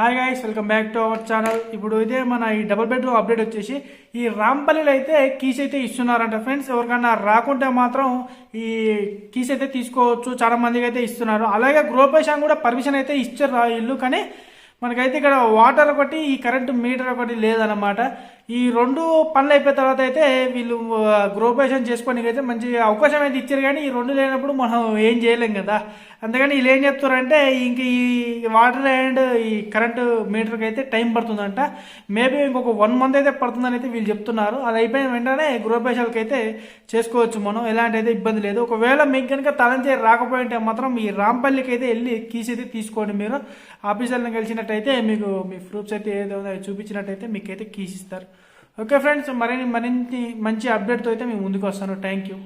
Hi guys welcome back to our channel ఇప్పుడు ఇదే మన ఈ డబుల్ బెడ్రూమ్ అప్డేట్ వచ్చేసి ఈ రాంపల్లిలో అయితే కీస్ అయితే ఇస్తున్నారంట ఫ్రెండ్స్ ఎవరికన్నా రాకుంటే మాత్రం ఈ కీస్ అయితే తీసుకోవచ్చు. చాలా మందికి అయితే ఇస్తున్నారు. అలాగే గృహప్రవేశం కూడా పర్మిషన్ అయితే ఇచ్చారు ఇల్లు. కానీ మనకైతే ఇక్కడ వాటర్ ఒకటి ఈ కరెంటు మీటర్ ఒకటి లేదన్నమాట. ఈ రెండు పనులు అయిపోయిన తర్వాత అయితే వీళ్ళు ఆ, గృహప్రవేశం చేసుకోనికి అయితే మంచి అవకాశం అయితే ఇచ్చారు కానీ ఈ రెండు లేనప్పుడు మనం ఏం చేయలేం కదా. అందుకని వీళ్ళు ఏం చెప్తారంటే ఇంక ఈ వాటర్ అండ్ ఈ కరెంటు మీటర్కి అయితే టైం పడుతుందంట. మేబీ ఇంకొక వన్ మంత్ అయితే పడుతుందని అయితే వీళ్ళు చెప్తున్నారు. అది అయిపోయిన వెంటనే గృహప్రవేశాలకి అయితే చేసుకోవచ్చు మనం. ఎలాంటి అయితే ఇబ్బంది లేదు. ఒకవేళ మీకు కనుక తలంచే రాకపోయింటే మాత్రం ఈ రాంపల్లికి అయితే వెళ్ళి కీస్ అయితే తీసుకోండి మీరు. ఆఫీసర్ని కలిసినట్టయితే మీకు మీ ప్రూఫ్స్ అయితే ఏదో చూపించినట్టయితే మీకైతే కీస్ ఇస్తారు. ఓకే ఫ్రెండ్స్ మరిన్ని మరిన్ని మంచి అప్డేట్తో అయితే మేము ముందుకు వస్తాను. Thank you